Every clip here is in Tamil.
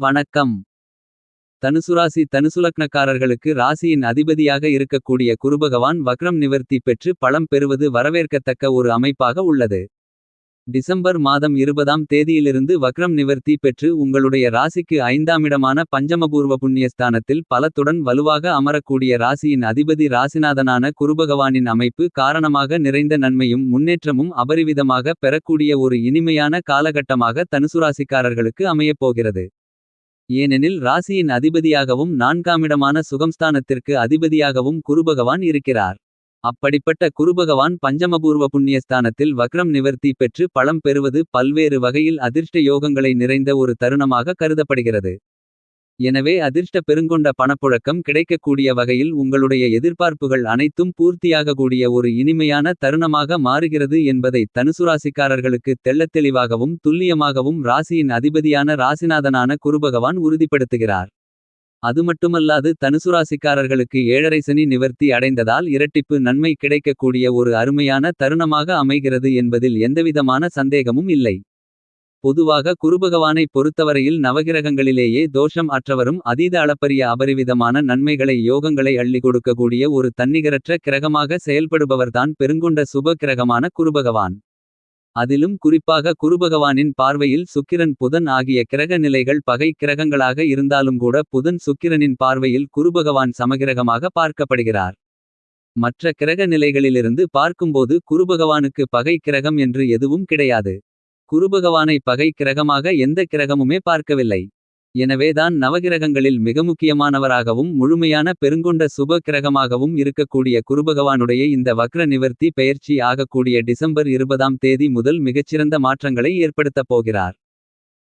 வணக்கம் தனுசுராசி தனுசுலக்னக்காரர்களுக்கு ராசியின் அதிபதியாக இருக்கக்கூடிய குருபகவான் வக்ரம் நிவர்த்தி பெற்று பலம் பெறுவது வரவேற்கத்தக்க ஒரு அமைப்பாக உள்ளது. டிசம்பர் மாதம் இருபதாம் தேதியிலிருந்து வக்ரம் நிவர்த்தி பெற்று உங்களுடைய ராசிக்கு ஐந்தாமிடமான பஞ்சமபூர்வ புண்ணியஸ்தானத்தில் பலத்துடன் வலுவாக அமரக்கூடிய ராசியின் அதிபதி ராசிநாதனான குருபகவானின் அமைப்பு காரணமாக நிறைந்த நன்மையும் முன்னேற்றமும் அபரிவிதமாக பெறக்கூடிய ஒரு இனிமையான காலகட்டமாக தனுசுராசிக்காரர்களுக்கு அமையப்போகிறது. ஏனெனில் ராசியின் அதிபதியாகவும் நான்காமிடமான சுகம்ஸ்தானத்திற்கு அதிபதியாகவும் குருபகவான் இருக்கிறார். அப்படிப்பட்ட குருபகவான் பஞ்சமபூர்வ புண்ணியஸ்தானத்தில் வக்ரம் நிவர்த்தி பெற்று பலம் பெறுவது பல்வேறு வகையில் அதிர்ஷ்ட யோகங்களை நிறைந்த ஒரு தருணமாக கருதப்படுகிறது. எனவே அதிர்ஷ்ட பெருங்கொண்ட பணப்புழக்கம் கிடைக்கக்கூடிய வகையில் உங்களுடைய எதிர்பார்ப்புகள் அனைத்தும் பூர்த்தியாகக்கூடிய ஒரு இனிமையான தருணமாக மாறுகிறது என்பதை தனுசுராசிக்காரர்களுக்கு தெள்ளத்தெளிவாகவும் துல்லியமாகவும் ராசியின் அதிபதியான ராசிநாதனான குருபகவான் உறுதிப்படுத்துகிறார். அதுமட்டுமல்லாது தனுசுராசிக்காரர்களுக்கு ஏழரை சனி நிவர்த்தி அடைந்ததால் இரட்டிப்பு நன்மை கிடைக்கக்கூடிய ஒரு அருமையான தருணமாக அமைகிறது என்பதில் எந்தவிதமான சந்தேகமும் இல்லை. பொதுவாக குருபகவானை பொறுத்தவரையில் நவகிரகங்களிலேயே தோஷம் அற்றவரும் அதீத அளப்பரிய அபரிவிதமான நன்மைகளை யோகங்களை அள்ளி கொடுக்கக்கூடிய ஒரு தன்னிகரற்ற கிரகமாக செயல்படுபவர்தான் பெருங்கொண்ட சுப கிரகமான குருபகவான். அதிலும் குறிப்பாக குருபகவானின் பார்வையில் சுக்கிரன் புதன் ஆகிய கிரக நிலைகள் பகை கிரகங்களாக இருந்தாலும் கூட புதன் சுக்கிரனின் பார்வையில் குருபகவான் சமகிரகமாக பார்க்கப்படுகிறார். மற்ற கிரக நிலைகளிலிருந்து பார்க்கும்போது குருபகவானுக்கு பகை கிரகம் என்று எதுவும் கிடையாது. குருபகவானை பகை கிரகமாக எந்த கிரகமுமே பார்க்கவில்லை. எனவேதான் நவகிரகங்களில் மிக முக்கியமானவராகவும் முழுமையான பெருங்கொண்ட சுப கிரகமாகவும் இருக்கக்கூடிய குருபகவானுடைய இந்த வக்ர நிவர்த்தி பெயர்ச்சி ஆகக்கூடிய டிசம்பர் இருபதாம் தேதி முதல் மிகச்சிறந்த மாற்றங்களை ஏற்படுத்தப் போகிறார்.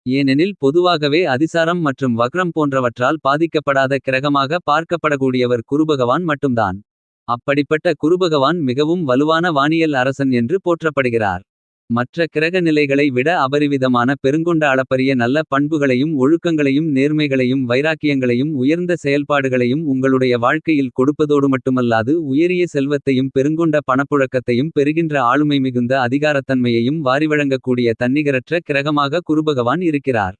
ஏனெனில் பொதுவாகவே அதிசாரம் மற்றும் வக்ரம் போன்றவற்றால் பாதிக்கப்படாத கிரகமாக பார்க்கப்படக்கூடியவர் குருபகவான் மட்டும்தான். அப்படிப்பட்ட குருபகவான் மிகவும் வலுவான வானியல் அரசன் என்று போற்றப்படுகிறார். மற்ற கிரக நிலைகளை விட அபரிவிதமான பெருங்கொண்ட அளப்பரிய நல்ல பண்புகளையும் ஒழுக்கங்களையும் நேர்மைகளையும் வைராக்கியங்களையும் உயர்ந்த செயல்பாடுகளையும் உங்களுடைய வாழ்க்கையில் கொடுப்பதோடு மட்டுமல்லாது உயரிய செல்வத்தையும் பெருங்கொண்ட பணப்புழக்கத்தையும் பெறுகின்ற ஆளுமை மிகுந்த அதிகாரத்தன்மையையும் வாரிவழங்கக்கூடிய தன்னிகரற்ற கிரகமாக குருபகவான் இருக்கிறார்.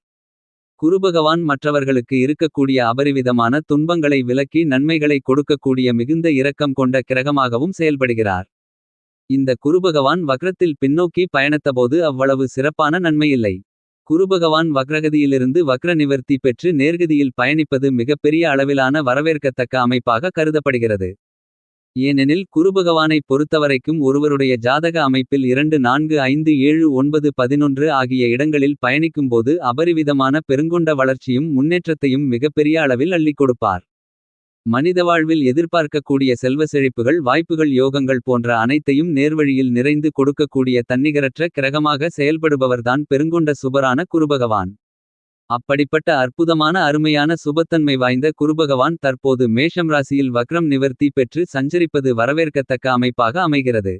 குருபகவான் மற்றவர்களுக்கு இருக்கக்கூடிய அபரிவிதமான துன்பங்களை விலக்கி நன்மைகளை கொடுக்கக்கூடிய மிகுந்த இரக்கம் கொண்ட கிரகமாகவும் செயல்படுகிறார். இந்த குருபகவான் வக்ரத்தில் பின்னோக்கி பயணத்தபோது அவ்வளவு சிறப்பான நன்மையில்லை. குருபகவான் வக்ரகதியிலிருந்து வக்ர நிவர்த்தி பெற்று நேர்கதியில் பயணிப்பது மிகப்பெரிய அளவிலான வரவேற்கத்தக்க அமைப்பாக கருதப்படுகிறது. ஏனெனில் குருபகவானைப் பொறுத்தவரைக்கும் ஒருவருடைய ஜாதக அமைப்பில் இரண்டு நான்கு ஐந்து ஏழு ஒன்பது பதினொன்று ஆகிய இடங்களில் பயணிக்கும்போது அபரிவிதமான பெருங்கொண்ட வளர்ச்சியும் முன்னேற்றத்தையும் மிகப்பெரிய அளவில் அள்ளிக் கொடுப்பார். மனித வாழ்வில் எதிர்பார்க்கக்கூடிய செல்வ செழிப்புகள் வாய்ப்புகள் யோகங்கள் போன்ற அனைத்தையும் நேர்வழியில் நிறைந்து கொடுக்கக்கூடிய தன்னிகரற்ற கிரகமாக செயல்படுபவர்தான் பெருங்கொண்ட சுபரான குருபகவான். அப்படிப்பட்ட அற்புதமான அருமையான சுபத்தன்மை வாய்ந்த குருபகவான் தற்போது மேஷம் ராசியில் வக்ரம் நிவர்த்தி பெற்று சஞ்சரிப்பது வரவேற்கத்தக்க அமைப்பாக அமைகிறது.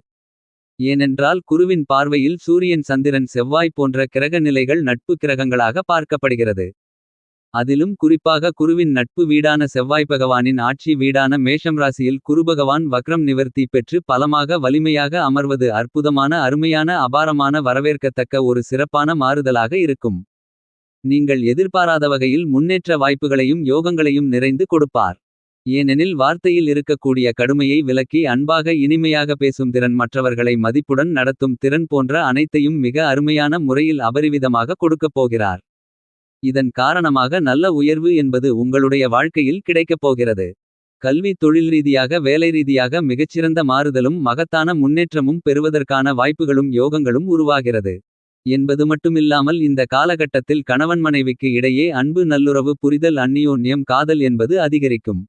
ஏனென்றால் குருவின் பார்வையில் சூரியன் சந்திரன் செவ்வாய் போன்ற கிரக நிலைகள் நட்பு கிரகங்களாக பார்க்கப்படுகிறது. அதிலும் குறிப்பாக குருவின் நட்பு வீடான செவ்வாய் பகவானின் ஆட்சி வீடான மேஷம் ராசியில் குருபகவான் வக்ரம் நிவர்த்தி பெற்று பலமாக வலிமையாக அமர்வது அற்புதமான அருமையான அபாரமான வரவேற்கத்தக்க ஒரு சிறப்பான மாறுதலாக இருக்கும். நீங்கள் எதிர்பாராத வகையில் முன்னேற்ற வாய்ப்புகளையும் யோகங்களையும் நிறைந்து கொடுப்பார். ஏனெனில் வார்த்தையில் இருக்கக்கூடிய கடுமையை விலக்கி அன்பாக இனிமையாக பேசும் திறன் மற்றவர்களை மதிப்புடன் நடத்தும் திறன் போன்ற அனைத்தையும் மிக அருமையான முறையில் அபரிவிதமாக கொடுக்கப் போகிறார். இதன் காரணமாக நல்ல உயர்வு என்பது உங்களுடைய வாழ்க்கையில் கிடைக்கப் போகிறது. கல்வி தொழில் ரீதியாக வேலை ரீதியாக மிகச்சிறந்த மாறுதலும் மகத்தான முன்னேற்றமும் பெறுவதற்கான வாய்ப்புகளும் யோகங்களும் உருவாகிறது. என்பது மட்டுமில்லாமல் இந்த காலகட்டத்தில் கணவன் மனைவிக்கு இடையே அன்பு நல்லுறவு புரிதல் அந்நியோன்யம் காதல் என்பது அதிகரிக்கும்.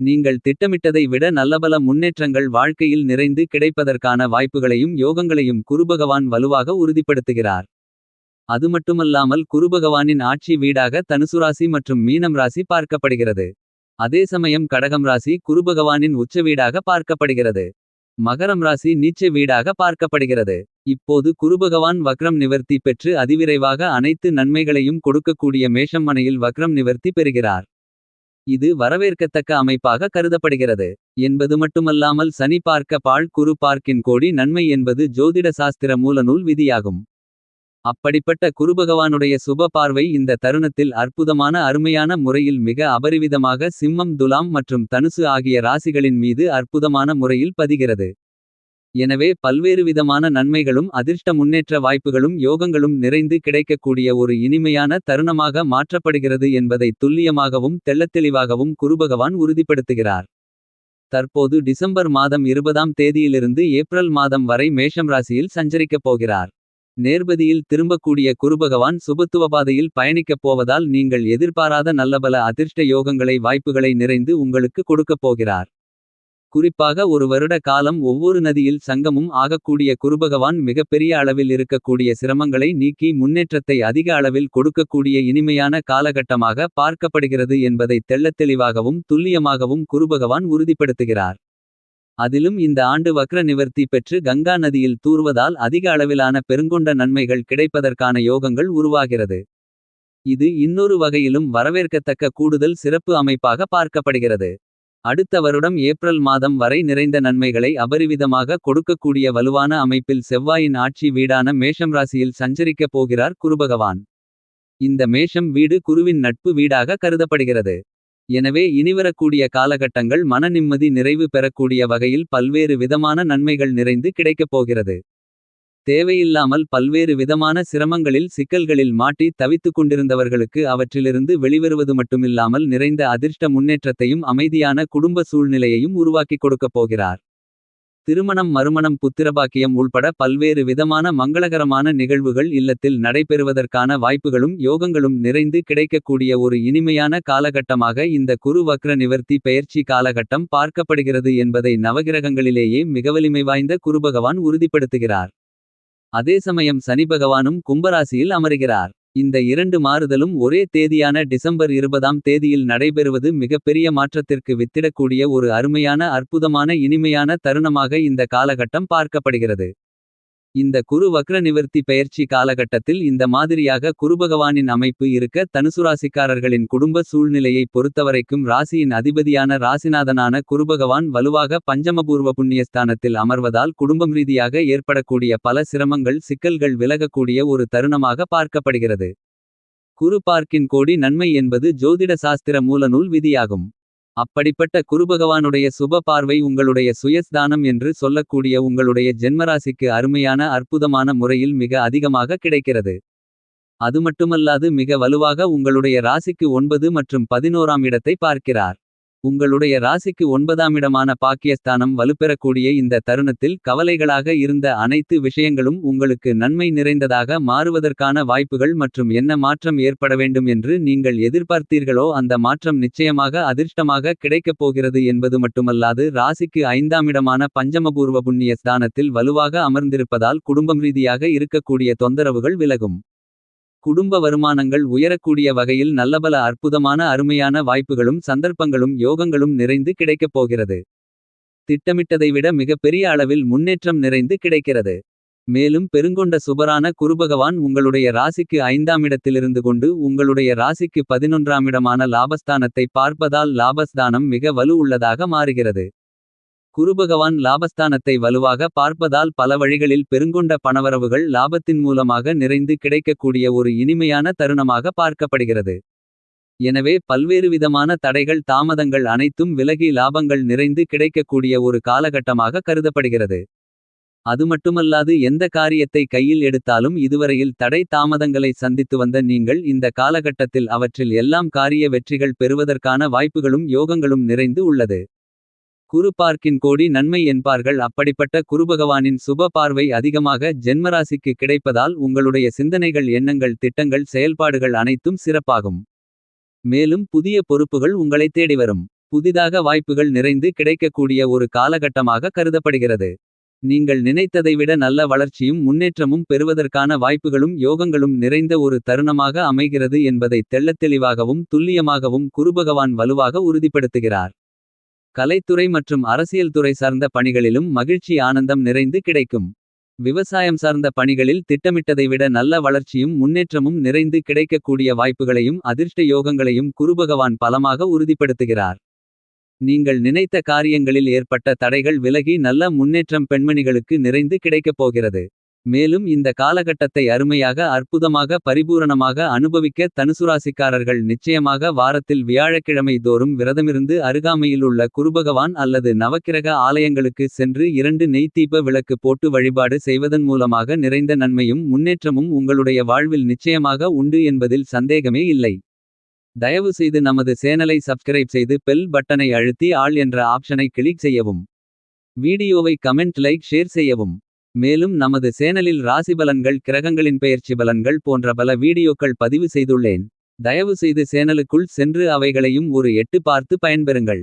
நீங்கள் திட்டமிட்டதை விட நல்லபல முன்னேற்றங்கள் வாழ்க்கையில் நிறைந்து கிடைப்பதற்கான வாய்ப்புகளையும் யோகங்களையும் குருபகவான் வலுவாக உறுதிப்படுத்துகிறார். அதுமட்டுமல்லாமல் குருபகவானின் ஆட்சி வீடாக தனுசுராசி மற்றும் மீனம் ராசி பார்க்கப்படுகிறது. அதே சமயம் கடகம் ராசி குருபகவானின் உச்ச வீடாக பார்க்கப்படுகிறது. மகரம் ராசி நீச்ச வீடாக பார்க்கப்படுகிறது. இப்போது குருபகவான் வக்ரம் நிவர்த்தி பெற்று அதிவிரைவாக அனைத்து நன்மைகளையும் கொடுக்கக்கூடிய மேஷம் மனையில் வக்ரம் நிவர்த்தி பெறுகிறார். இது வரவேற்கத்தக்க அமைப்பாக கருதப்படுகிறது. என்பது மட்டுமல்லாமல் சனி பார்க்க பாழ் குரு பார்க்கின் கோடி நன்மை என்பது ஜோதிட சாஸ்திர மூலநூல் விதியாகும். அப்படிப்பட்ட குருபகவானுடைய சுப பார்வை இந்த தருணத்தில் அற்புதமான அருமையான முறையில் மிக அபரிவிதமாக சிம்மம் துலாம் மற்றும் தனுசு ஆகிய ராசிகளின் மீது அற்புதமான முறையில் பதிகிறது. எனவே பல்வேறு விதமான நன்மைகளும் அதிர்ஷ்ட முன்னேற்ற வாய்ப்புகளும் யோகங்களும் நிறைந்து கிடைக்கக்கூடிய ஒரு இனிமையான தருணமாக மாற்றப்படுகிறது என்பதை துல்லியமாகவும் தெள்ளத்தெளிவாகவும் குருபகவான் உறுதிப்படுத்துகிறார். தற்போது டிசம்பர் மாதம் இருபதாம் தேதியிலிருந்து ஏப்ரல் மாதம் வரை மேஷம் ராசியில் சஞ்சரிக்கப் போகிறார். நேர்பதியில் திரும்பக்கூடிய குருபகவான் சுபத்துவபாதையில் பயணிக்கப் போவதால் நீங்கள் எதிர்பாராத நல்லபல அதிர்ஷ்ட யோகங்களை வாய்ப்புகளை நிறைந்து உங்களுக்கு கொடுக்கப் போகிறார். குறிப்பாக ஒரு வருட காலம் ஒவ்வொரு நதியில் சங்கமும் ஆகக்கூடிய குருபகவான் மிகப்பெரிய அளவில் இருக்கக்கூடிய சிரமங்களை நீக்கி முன்னேற்றத்தை அதிக அளவில் கொடுக்கக்கூடிய இனிமையான காலகட்டமாக பார்க்கப்படுகிறது என்பதை தெள்ளத்தெளிவாகவும் துல்லியமாகவும் குருபகவான் உறுதிப்படுத்துகிறார். அதிலும் இந்த ஆண்டு வக்ர நிவர்த்தி பெற்று கங்கா நதியில் தூர்வதால் அதிக அளவிலான பெருங்கொண்ட நன்மைகள் கிடைப்பதற்கான யோகங்கள் உருவாகிறது. இது இன்னொரு வகையிலும் வரவேற்கத்தக்க கூடுதல் சிறப்பு அமைப்பாக பார்க்கப்படுகிறது. அடுத்த வருடம் ஏப்ரல் மாதம் வரை நிறைந்த நன்மைகளை அபரிவிதமாக கொடுக்கக்கூடிய வலுவான அமைப்பில் செவ்வாயின் ஆட்சி வீடான மேஷம் ராசியில் சஞ்சரிக்கப் போகிறார் குருபகவான். இந்த மேஷம் வீடு குருவின் நட்பு வீடாக கருதப்படுகிறது. எனவே இனிவரக்கூடிய காலகட்டங்கள் மன நிம்மதி நிறைவு பெறக்கூடிய வகையில் பல்வேறு விதமான நன்மைகள் நிறைந்து கிடைக்கப் போகிறது. தேவையில்லாமல் பல்வேறு விதமான சிரமங்களில் சிக்கல்களில் மாட்டி தவித்துக் கொண்டிருந்தவர்களுக்கு அவற்றிலிருந்து வெளிவருவது மட்டுமில்லாமல் நிறைந்த அதிர்ஷ்ட முன்னேற்றத்தையும் அமைதியான குடும்ப சூழ்நிலையையும் உருவாக்கிக் கொடுக்கப் போகிறார். திருமணம் மறுமணம் புத்திரபாக்கியம் உள்பட பல்வேறு விதமான மங்களகரமான நிகழ்வுகள் இல்லத்தில் நடைபெறுவதற்கான வாய்ப்புகளும் யோகங்களும் நிறைந்து கிடைக்கக்கூடிய ஒரு இனிமையான காலகட்டமாக இந்த குரு வக்ர நிவர்த்தி பெயர்ச்சி காலகட்டம் பார்க்கப்படுகிறது என்பதை நவகிரகங்களிலேயே மிகவலிமை வாய்ந்த குருபகவான் உறுதிப்படுத்துகிறார். அதே சமயம் சனிபகவானும் கும்பராசியில் அமருகிறார். இந்த இரண்டு மாறுதலும் ஒரே தேதியான டிசம்பர் இருபதாம் தேதியில் நடைபெறுவது மிகப்பெரிய மாற்றத்திற்கு வித்திடக்கூடிய ஒரு அருமையான அற்புதமான இனிமையான தருணமாக இந்த காலகட்டம் பார்க்கப்படுகிறது. இந்த குரு வக்ர நிவர்த்தி பெயர்ச்சி காலகட்டத்தில் இந்த மாதிரியாக குருபகவானின் அமைப்பு இருக்க தனுசுராசிக்காரர்களின் குடும்ப சூழ்நிலையை பொறுத்தவரைக்கும் ராசியின் அதிபதியான ராசிநாதனான குருபகவான் வலுவாக பஞ்சமபூர்வ புண்ணியஸ்தானத்தில் அமர்வதால் குடும்பம் ரீதியாக ஏற்படக்கூடிய பல சிரமங்கள் சிக்கல்கள் விலகக்கூடிய ஒரு தருணமாக பார்க்கப்படுகிறது. குரு பார்க்கின் கோடி நன்மை என்பது ஜோதிட சாஸ்திர மூலநூல் விதியாகும். அப்படிப்பட்ட குருபகவானுடைய சுப பார்வை உங்களுடைய சுயஸ்தானம் என்று சொல்லக்கூடிய உங்களுடைய ஜென்மராசிக்கு அருமையான அற்புதமான முறையில் மிக அதிகமாக கிடைக்கிறது. அதுமட்டுமல்லாது மிக வலுவாக உங்களுடைய ராசிக்கு ஒன்பது மற்றும் பதினோராம் இடத்தை பார்க்கிறார். உங்களுடைய ராசிக்கு ஒன்பதாமிடமான பாக்கியஸ்தானம் வலுப்பெறக்கூடிய இந்த தருணத்தில் கவலைகளாக இருந்த அனைத்து விஷயங்களும் உங்களுக்கு நன்மை நிறைந்ததாக மாறுவதற்கான வாய்ப்புகள் மற்றும் என்ன மாற்றம் ஏற்பட வேண்டும் என்று நீங்கள் எதிர்பார்த்தீர்களோ அந்த மாற்றம் நிச்சயமாக அதிர்ஷ்டமாக கிடைக்கப் போகிறது என்பது மட்டுமல்லாது ராசிக்கு ஐந்தாமிடமான பஞ்சமபூர்வ புண்ணிய ஸ்தானத்தில் வலுவாக அமர்ந்திருப்பதால் குடும்பம் ரீதியாக இருக்கக்கூடிய தொந்தரவுகள் விலகும். குடும்ப வருமானங்கள் உயரக்கூடிய வகையில் நல்லபல அற்புதமான அருமையான வாய்ப்புகளும் சந்தர்ப்பங்களும் யோகங்களும் நிறைந்து கிடைக்கப் போகிறது. திட்டமிட்டதை விட மிகப்பெரிய அளவில் முன்னேற்றம் நிறைந்து கிடைக்கிறது. மேலும் பெருங்கொண்ட சுபரான குருபகவான் உங்களுடைய ராசிக்கு ஐந்தாமிடத்திலிருந்து கொண்டு உங்களுடைய ராசிக்கு பதினொன்றாமிடமான லாபஸ்தானத்தை பார்ப்பதால் லாபஸ்தானம் மிக வலு உள்ளதாக மாறுகிறது. குருபகவான் லாபஸ்தானத்தை வலுவாக பார்ப்பதால் பல வழிகளில் பெருங்கொண்ட பணவரவுகள் லாபத்தின் மூலமாக நிறைந்து கிடைக்கக்கூடிய ஒரு இனிமையான தருணமாக பார்க்கப்படுகிறது. எனவே பல்வேறு விதமான தடைகள் தாமதங்கள் அனைத்தும் விலகி லாபங்கள் நிறைந்து கிடைக்கக்கூடிய ஒரு காலகட்டமாக கருதப்படுகிறது. அதுமட்டுமல்லாது எந்த காரியத்தை கையில் எடுத்தாலும் இதுவரையில் தடை தாமதங்களை சந்தித்து வந்த நீங்கள் இந்த காலகட்டத்தில் அவற்றில் எல்லாம் காரிய வெற்றிகள் பெறுவதற்கான வாய்ப்புகளும் யோகங்களும் நிறைந்து உள்ளது. குரு பார்க்கின் கோடி நன்மை என்பார்கள் அப்படிப்பட்ட குருபகவானின் சுப பார்வை அதிகமாக ஜென்மராசிக்கு கிடைப்பதால் உங்களுடைய சிந்தனைகள் எண்ணங்கள் திட்டங்கள் செயல்பாடுகள் அனைத்தும் சிறப்பாகும். மேலும் புதிய பொறுப்புகள் உங்களை தேடி வரும். புதிதாக வாய்ப்புகள் நிறைந்து கிடைக்கக்கூடிய ஒரு காலகட்டமாக கருதப்படுகிறது. நீங்கள் நினைத்ததை விட நல்ல வளர்ச்சியும் முன்னேற்றமும் பெறுவதற்கான வாய்ப்புகளும் யோகங்களும் நிறைந்த ஒரு தருணமாக அமைகிறது என்பதை தெள்ளத்தெளிவாகவும் துல்லியமாகவும் குருபகவான் வலுவாக உறுதிப்படுத்துகிறார். கலைத்துறை மற்றும் அரசியல் துறை சார்ந்த பணிகளிலும் மகிழ்ச்சி ஆனந்தம் நிறைந்து கிடைக்கும். விவசாயம் சார்ந்த பணிகளில் திட்டமிட்டதை விட நல்ல வளர்ச்சியும் முன்னேற்றமும் நிறைந்து கிடைக்கக்கூடிய வாய்ப்புகளையும் அதிர்ஷ்ட யோகங்களையும் குருபகவான் பலமாக உறுதிப்படுத்துகிறார். நீங்கள் நினைத்த காரியங்களில் ஏற்பட்ட தடைகள் விலகி நல்ல முன்னேற்றம் பெண்மணிகளுக்கு நிறைந்து கிடைக்கப் போகிறது. மேலும் இந்த காலகட்டத்தை அருமையாக அற்புதமாக பரிபூரணமாக அனுபவிக்க தனுசுராசிக்காரர்கள் நிச்சயமாக வாரத்தில் வியாழக்கிழமை தோறும் விரதமிருந்து அருகாமையிலுள்ள குருபகவான் அல்லது நவக்கிரக ஆலயங்களுக்கு சென்று இரண்டு நெய்த்தீப விளக்கு போட்டு வழிபாடு செய்வதன் மூலமாக நிறைந்த நன்மையும் முன்னேற்றமும் உங்களுடைய வாழ்வில் நிச்சயமாக உண்டு என்பதில் சந்தேகமே இல்லை. தயவு செய்து நமது சேனலை சப்ஸ்கிரைப் செய்து பெல் பட்டனை அழுத்தி ஆள் என்ற ஆப்ஷனை கிளிக் செய்யவும். வீடியோவை கமெண்ட் லைக் ஷேர் செய்யவும். மேலும் நமது சேனலில் ராசிபலன்கள் கிரகங்களின் பெயர்ச்சி பலன்கள் போன்ற பல வீடியோக்கள் பதிவு செய்துள்ளேன். தயவு செய்து சேனலுக்குள் சென்று அவைகளையும் ஒரு எட்டு பார்த்து பயன்பெறுங்கள்.